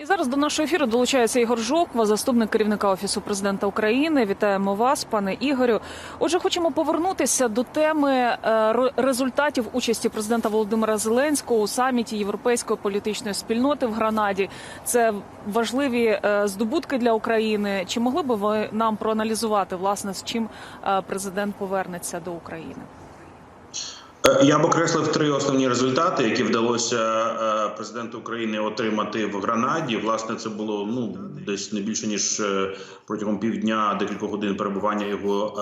І зараз до нашого ефіру долучається Ігор Жоква, заступник керівника офісу президента України. Вітаємо вас, пане Ігорю. Отже, хочемо повернутися до теми е, результатів участі президента Володимира Зеленського у саміті Європейської політичної спільноти в Гранаді. Це важливі е, здобутки для України. Чи могли би ви нам проаналізувати власне з чим е, президент повернеться до України? Е, Я б окреслив три основні результати, які вдалося е, президенту України отримати в Гранаді. Власне, це було ну десь не більше ніж е, протягом півдня, декількох годин перебування його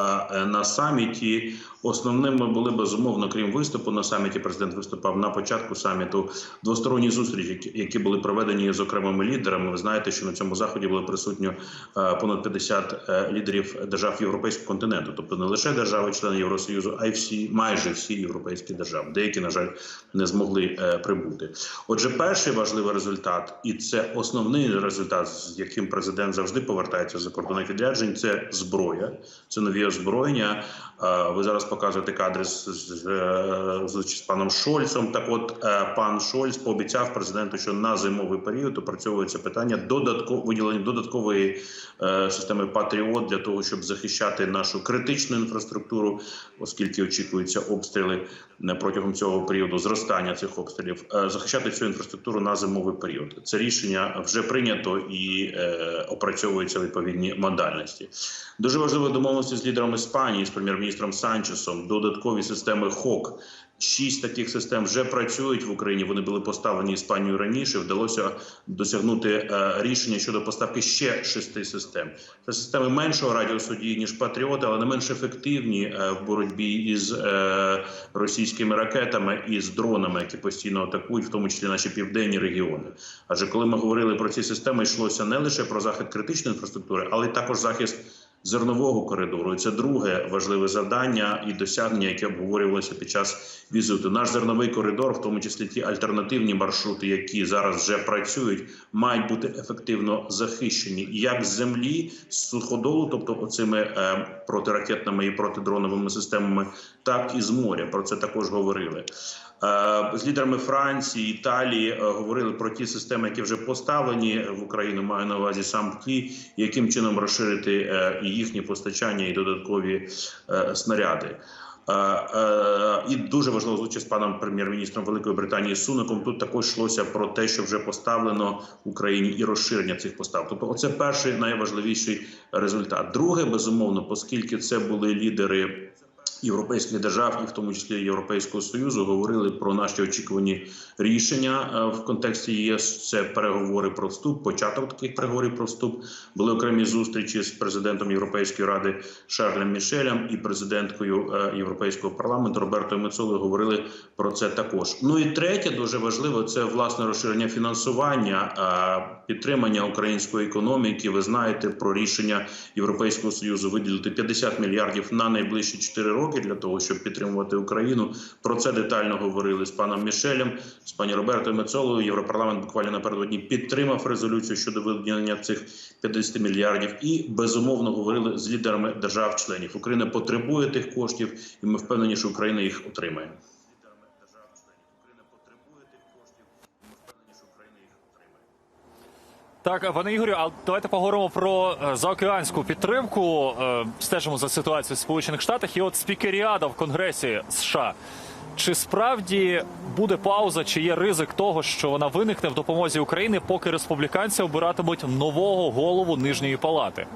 на саміті. Основними були безумовно, крім виступу на саміті. Президент виступав на початку саміту. Двосторонні зустрічі, які- були проведені з окремими лідерами. Ви знаєте, що на цьому заході були присутні е, понад 50 е, лідерів держав європейського континенту, тобто не лише держави-члени Євросоюзу, а й всі майже всі європейські держави. Деякі, на жаль, не змогли е, прибути. Отже, перший важливий результат, і це основний результат, з яким президент завжди повертається з закордонних відряджень. Це зброя, це нові озброєння. Ви зараз показуєте кадри з, з, е, з, з паном Шольцом. Так, от е, пан Шольц пообіцяв президенту, що на зимовий період опрацьовується питання додатково виділення додаткової е, системи Патріот для того, щоб захищати нашу критичну інфраструктуру, оскільки очікуються обстріли е, протягом цього періоду зростання цих обстрілів, е, захищати цю інфраструктуру на зимовий період. Це рішення вже прийнято і е, опрацьовуються відповідні модальності. Дуже важливо домовленості з лідером Іспанії, з прем'єр-міністром Санчесом, додаткові системи ХОК. Шість таких систем вже працюють в Україні. Вони були поставлені Іспанією раніше. Вдалося досягнути е, рішення щодо поставки ще шести систем. Це системи меншого радіусу дії ніж Патріоти, але не менш ефективні е, в боротьбі із е, російськими ракетами і з дронами, які постійно атакують, в тому числі наші південні регіони. Адже коли ми говорили про ці системи, йшлося не лише про захист критичної інфраструктури, але й також захист зернового коридору. І це друге важливе завдання і досягнення, яке обговорювалося під час візиту. Наш зерновий коридор, в тому числі ті альтернативні маршрути, які зараз вже працюють, мають бути ефективно захищені як з землі, з суходолу, тобто оцими е, протиракетними і протидроновими системами, так і з моря. Про це також говорили. Е, З лідерами Франції, Італії е, говорили про ті системи, які вже поставлені в Україну. Маю на увазі сам ті, яким чином розширити е, і їхнє постачання, і додаткові е, снаряди. Е, е, І дуже важливо звучить з паном прем'єр-міністром Великої Британії Сунаком. Тут також йшлося про те, що вже поставлено Україні і розширення цих постав. Тобто, оце перший найважливіший результат. Друге, безумовно, оскільки це були лідери європейських держав, і в тому числі Європейського союзу, говорили про наші очікувані рішення е, в контексті ЄС. Це переговори про вступ, початок таких переговорів про вступ. Були окремі зустрічі з президентом Європейської ради Шарлем Мішелем і президенткою е, Європейського парламенту Робертою Мецолою. Говорили про це також. Ну і третє, дуже важливо, це власне розширення фінансування, е, підтримання української економіки. Ви знаєте про рішення Європейського союзу виділити 50 мільярдів на найближчі 4 роки для того, щоб підтримувати Україну. Про це детально говорили з паном Мішелем, з пані Робертою Мецолою. Європарламент буквально напередодні підтримав резолюцію щодо виділення цих 50 мільярдів, і безумовно говорили з лідерами держав-членів. Україна потребує тих коштів, і ми впевнені, що Україна їх отримає. Так, пане Ігорю, а давайте поговоримо про е, заокеанську підтримку. Е, Стежимо за ситуацією в Сполучених Штатах. І от спікеріада в Конгресі США. Чи справді буде пауза, чи є ризик того, що вона виникне в допомозі України, поки республіканці обиратимуть нового голову нижньої палати?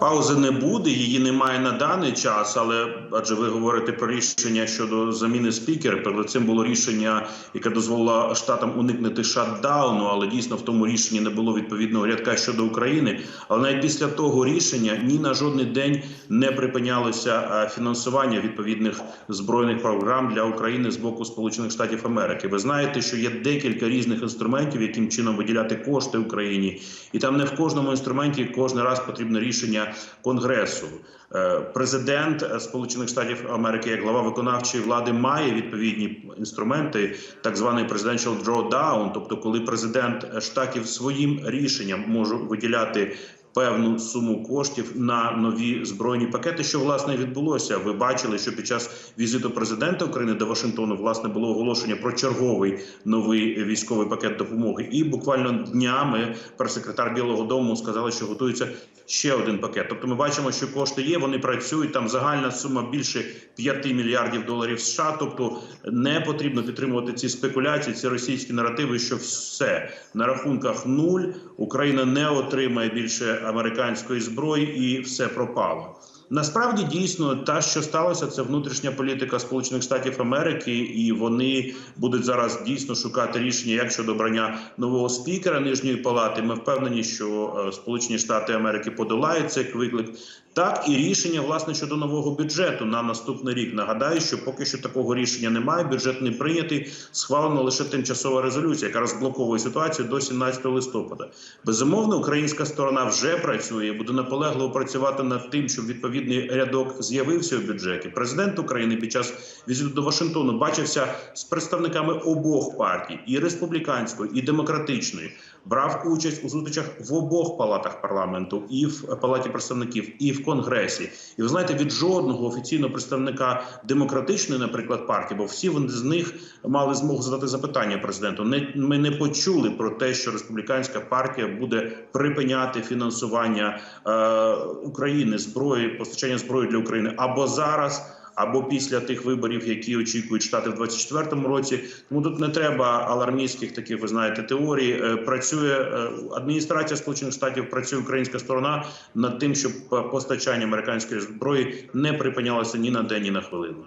Паузи не буде, її немає на даний час, але адже ви говорите про рішення щодо заміни спікера. Перед цим було рішення, яке дозволило штатам уникнути шатдауну, але дійсно в тому рішенні не було відповідного рядка щодо України. Але навіть після того рішення ні на жодний день не припинялося е, фінансування відповідних збройних програм для України з боку Сполучених Штатів Америки. Ви знаєте, що є декілька різних інструментів, яким чином виділяти кошти Україні, і там не в кожному інструменті кожен раз потрібно рішення Конгресу. Е, Президент Сполучених Штатів Америки, як глава виконавчої влади, має відповідні інструменти, так званий presidential drawdown, тобто коли президент штатів своїм рішенням може виділяти певну суму коштів на нові збройні пакети. Що власне відбулося? Ви бачили, що під час візиту президента України до Вашингтону власне було оголошення про черговий новий військовий пакет допомоги. І буквально днями прес-секретар Білого Дому сказали, що готується ще один пакет. Тобто, ми бачимо, що кошти є, вони працюють. Там загальна сума більше 5 мільярдів доларів США. Тобто не потрібно підтримувати ці спекуляції, ці російські наративи, що все на рахунках нуль. Україна не отримає більше американської зброї, і все пропало. Насправді дійсно та, що сталося, це внутрішня політика Сполучених Штатів Америки, і вони будуть зараз дійсно шукати рішення як щодо обрання нового спікера нижньої палати. Ми впевнені, що е, Сполучені Штати Америки подолають цей виклик. Так і рішення власне щодо нового бюджету на наступний рік. Нагадаю, що поки що такого рішення немає. Бюджет не прийнятий. Схвалена лише тимчасова резолюція, яка розблоковує ситуацію до 17 листопада. Безумовно, українська сторона вже працює, буде наполегливо працювати над тим, щоб відповідний рядок з'явився у бюджеті. Президент України під час візиту до Вашингтону бачився з представниками обох партій і республіканської, і демократичної. Брав участь у зустрічах в обох палатах парламенту, і в палаті представників, і в конгресі. І ви знаєте, від жодного офіційного представника демократичної, наприклад, партії, бо всі вони з них мали змогу задати запитання президенту. Не ми не почули про те, що республіканська партія буде припиняти фінансування е, України зброї, постачання зброї для України або зараз. Або після тих виборів, які очікують штати в 24-му році, тому тут не треба алармістських таких, ви знаєте, теорій. Е, Працює е, адміністрація Сполучених Штатів, працює українська сторона Над тим, щоб постачання американської зброї не припинялося ні на день, ні на хвилину.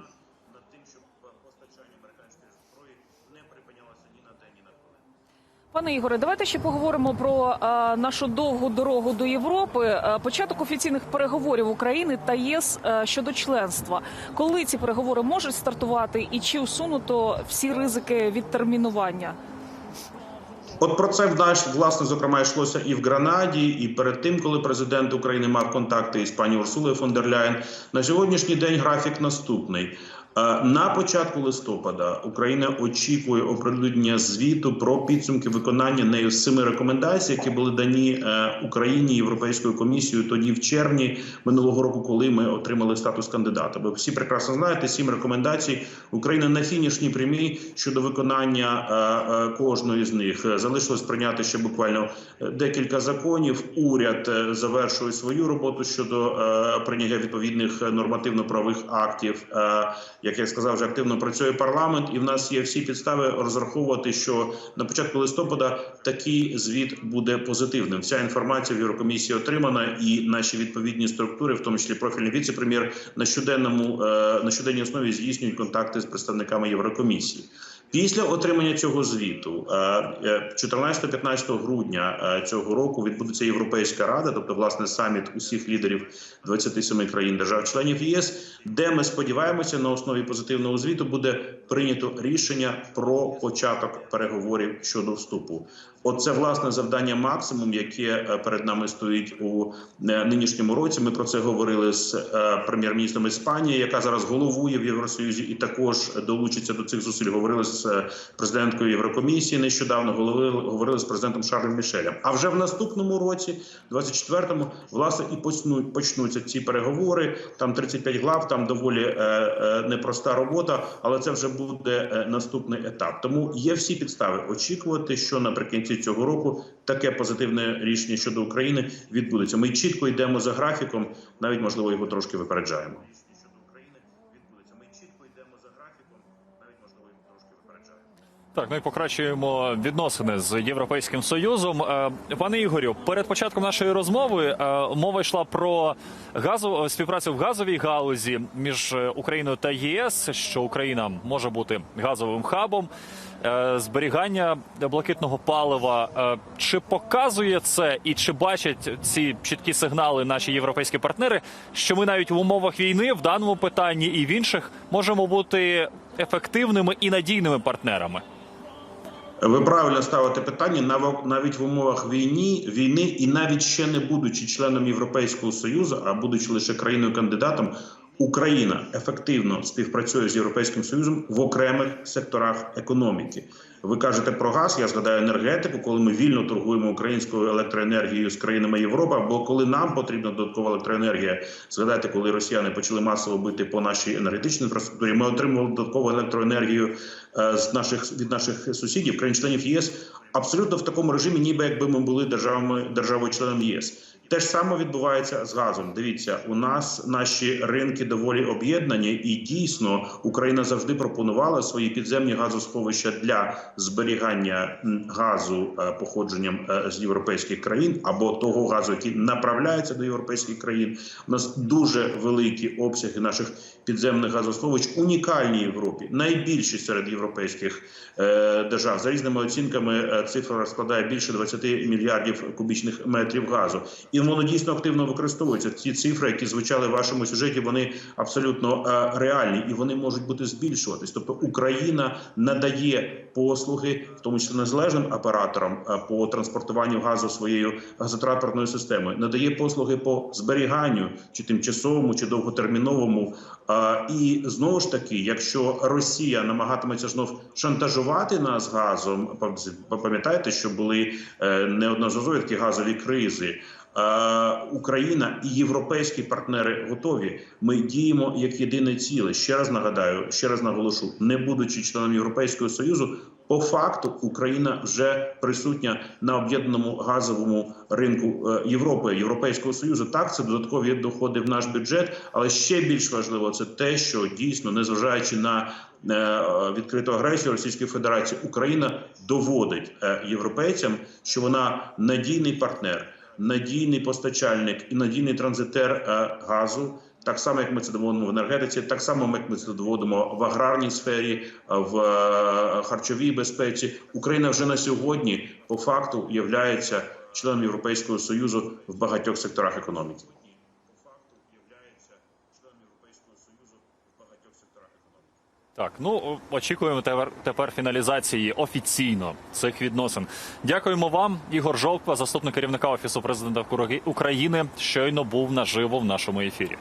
Пане Ігоре, давайте ще поговоримо про е, нашу довгу дорогу до Європи. Е, початок офіційних переговорів України та ЄС е, щодо членства. Коли ці переговори можуть стартувати, і чи усунуто всі ризики відтермінування? От про це власне зокрема йшлося і в Гранаді, і перед тим, коли президент України мав контакти із пані Урсулою фон дер Ляєн. На сьогоднішній день графік наступний. Е, На початку листопада Україна очікує оприлюднення звіту про підсумки виконання нею семи рекомендацій, які були дані е, Україні Європейською комісією тоді в червні минулого року, коли ми отримали статус кандидата. Ви всі прекрасно знаєте, сім рекомендацій Україна на фінішній прямій щодо виконання е, кожної з них залишилось прийняти ще буквально декілька законів. Уряд завершує свою роботу щодо прийняття відповідних нормативно-правових актів. Як я сказав, вже активно працює парламент, і в нас є всі підстави розраховувати, що на початку листопада такий звіт буде позитивним. Вся інформація в Єврокомісії отримана, і наші відповідні структури, в тому числі профільний віце-прем'єр, на щоденному е, на щоденній основі здійснюють контакти з представниками Єврокомісії. Після отримання цього звіту, е, е, 14-15 грудня е, цього року відбудеться Європейська рада, тобто власне саміт усіх лідерів 27 країн держав-членів ЄС, де ми сподіваємося на основі позитивного звіту буде прийнято рішення про початок переговорів щодо вступу. Оце власне завдання максимум, яке е, перед нами стоїть у е, нинішньому році. Ми про це говорили з е, прем'єр-міністром Іспанії, яка зараз головує в Євросоюзі, і також долучиться до цих зусиль. Говорили з президенткою Єврокомісії. Нещодавно говорили, з президентом Шарлем Мішелем. А вже в наступному році, 24-му, власне, і почнуть почнуться ці переговори. Там 35 глав, там доволі непроста робота, але це вже буде наступний етап. Тому є всі підстави очікувати, що наприкінці цього року таке позитивне рішення щодо України відбудеться. Ми чітко йдемо за графіком, навіть можливо його трошки випереджаємо. Щодо України відбудеться. Ми чітко йдемо за графіком, навіть можливо його трошки випереджаємо. Так, і покращуємо відносини з Європейським Союзом. Е, Пане Ігорю, перед початком нашої розмови е, мова йшла про газу співпрацю в газовій галузі між е, Україною та ЄС, що Україна може бути газовим хабом. е, Зберігання блакитного палива Е, чи показує це і чи бачать ці чіткі сигнали наші європейські партнери, що ми навіть в умовах війни в даному питанні і в інших можемо бути ефективними і надійними партнерами? Ви правильно ставите питання Нав- навіть в умовах війни, війни, і навіть ще не будучи членом Європейського союзу, а будучи лише країною кандидатом, Україна ефективно співпрацює з Європейським Союзом в окремих секторах економіки. Ви кажете про газ. Я згадаю енергетику, коли ми вільно торгуємо українською електроенергією з країнами Європи. Або коли нам потрібна додаткова електроенергія. Згадайте, коли росіяни почали масово бити по нашій енергетичній інфраструктурі. Ми отримували додаткову електроенергію е, з наших від наших сусідів, країн-членів ЄС, абсолютно в такому режимі, ніби якби ми були державами державою членом ЄС. Те ж саме відбувається з газом. Дивіться, у нас наші ринки доволі об'єднані, і дійсно Україна завжди пропонувала свої підземні газосховища для зберігання газу е, походженням е, з європейських країн або того газу, який направляється до європейських країн. У нас дуже великі обсяги наших підземних газосховищ, унікальні Європі, найбільші серед європейських е, держав. За різними оцінками цифра складає більше 20 мільярдів кубічних метрів газу, і воно дійсно активно використовується. Ці цифри, які звучали в вашому сюжеті, вони абсолютно реальні і вони можуть бути збільшуватись. Тобто Україна надає послуги, в тому числі незалежним операторам е, по транспортуванню газу своєю газотранспортною системою, надає послуги по зберіганню чи тимчасовому, чи довготерміновому. Е, І знову ж таки, якщо Росія намагатиметься знов шантажувати нас газом, пам'ятаєте, що були е, неодноразові такі газові кризи. Україна і європейські партнери готові. Ми діємо як єдине ціле. Ще раз нагадаю, ще раз наголошу, не будучи членом Європейського союзу, по факту Україна вже присутня на об'єднаному газовому ринку е, Європи, Європейського союзу. Так, це додаткові доходи в наш бюджет, але ще більш важливо це те, що дійсно, незважаючи на е, відкриту агресію Російської Федерації, Україна доводить е, європейцям, що вона надійний партнер надійний постачальник і надійний транзитер газу. Так само, як ми це доводимо в енергетиці, так само як ми це доводимо в аграрній сфері, в е, харчовій безпеці. Україна вже на сьогодні по факту є членом Європейського союзу в багатьох секторах економіки. Так, ну очікуємо тепер, тепер фіналізації офіційно цих відносин. Дякуємо вам, Ігор Жовква, заступник керівника офісу президента України, щойно був наживо в нашому ефірі.